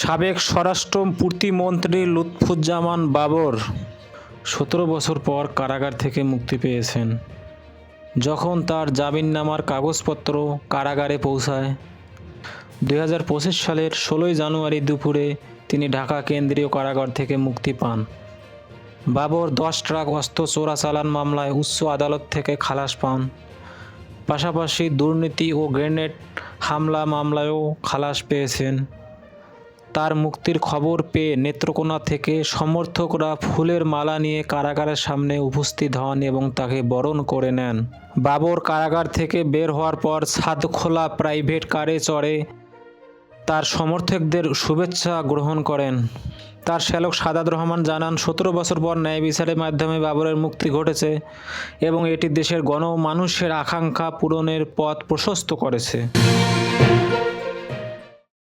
সাবেক স্বরাষ্ট্র প্রতিমন্ত্রী লুৎফুজ্জামান বাবর সতেরো বছর পর কারাগার থেকে মুক্তি পেয়েছেন। যখন তার জামিননামার কাগজপত্র কারাগারে পৌঁছায়, দুই হাজার পঁচিশ সালের ষোলোই জানুয়ারি দুপুরে তিনি ঢাকা কেন্দ্রীয় কারাগার থেকে মুক্তি পান। বাবর দশ ট্রাক অস্ত্র চোরাচালান মামলায় উচ্চ আদালত থেকে খালাস পান। পাশাপাশি দুর্নীতি ও গ্রেনেড হামলা মামলায়ও খালাস পেয়েছেন। তার মুক্তির খবর পেয়ে নেত্রকোনা থেকে সমর্থকরা ফুলের মালা নিয়ে কারাগারের সামনে উপস্থিত হন এবং তাকে বরণ করে নেন। বাবর কারাগার থেকে বের হওয়ার পর ছাদখোলা প্রাইভেট কারে চড়ে তার সমর্থকদের শুভেচ্ছা গ্রহণ করেন। তার শ্যালক সাদাত রহমান জানান, সতেরো বছর পর ন্যায় বিচারের মাধ্যমে বাবরের মুক্তি ঘটেছে এবং এটি দেশের গণমানুষের আকাঙ্ক্ষা পূরণের পথ প্রশস্ত করেছে।